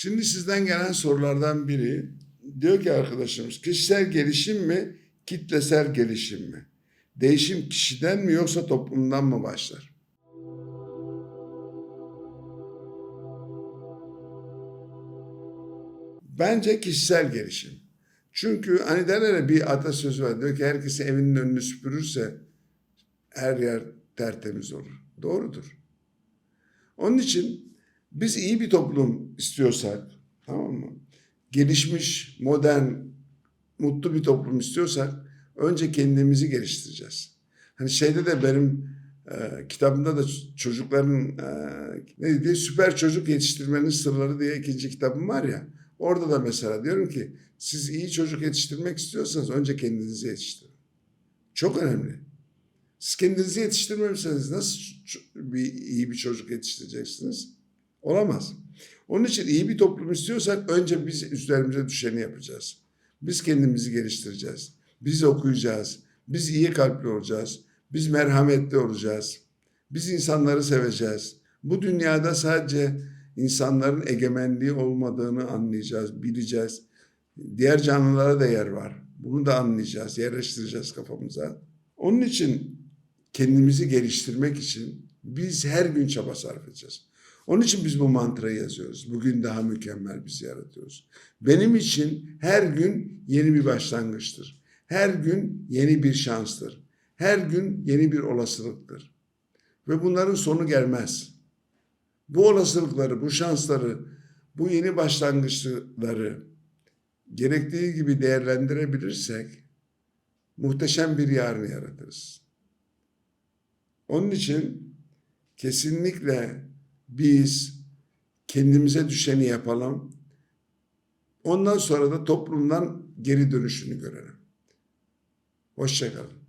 Şimdi sizden gelen sorulardan biri diyor ki arkadaşımız kişisel gelişim mi, kitlesel gelişim mi? Değişim kişiden mi yoksa toplumdan mı başlar? Bence kişisel gelişim. Çünkü hani derler ya bir atasözü var diyor ki herkesi evinin önünü süpürürse her yer tertemiz olur. Doğrudur. Onun için biz iyi bir toplum istiyorsak, tamam mı? Gelişmiş, modern, mutlu bir toplum istiyorsak önce kendimizi geliştireceğiz. Hani şeyde de benim e, kitabımda da çocukların e, ne diye süper çocuk yetiştirmenin sırları diye ikinci kitabım var ya. Orada da mesela diyorum ki siz iyi çocuk yetiştirmek istiyorsanız önce kendinizi yetiştirin. Çok önemli. Siz kendinizi yetiştirmemişseniz nasıl bir iyi bir çocuk yetiştireceksiniz? Olamaz. Onun için iyi bir toplum istiyorsak önce biz üzerimize düşeni yapacağız. Biz kendimizi geliştireceğiz. Biz okuyacağız. Biz iyi kalpli olacağız. Biz merhametli olacağız. Biz insanları seveceğiz. Bu dünyada sadece insanların egemenliği olmadığını anlayacağız, bileceğiz. Diğer canlılara da yer var. Bunu da anlayacağız, yerleştireceğiz kafamıza. Onun için kendimizi geliştirmek için biz her gün çaba sarf edeceğiz. Onun için biz bu mantrayı yazıyoruz. Bugün daha mükemmel bizi yaratıyoruz. Benim için her gün yeni bir başlangıçtır. Her gün yeni bir şanstır. Her gün yeni bir olasılıktır. Ve bunların sonu gelmez. Bu olasılıkları, bu şansları, bu yeni başlangıçları gerektiği gibi değerlendirebilirsek muhteşem bir yarın yaratırız. Onun için kesinlikle biz kendimize düşeni yapalım. Ondan sonra da toplumdan geri dönüşünü görelim. Hoşçakalın.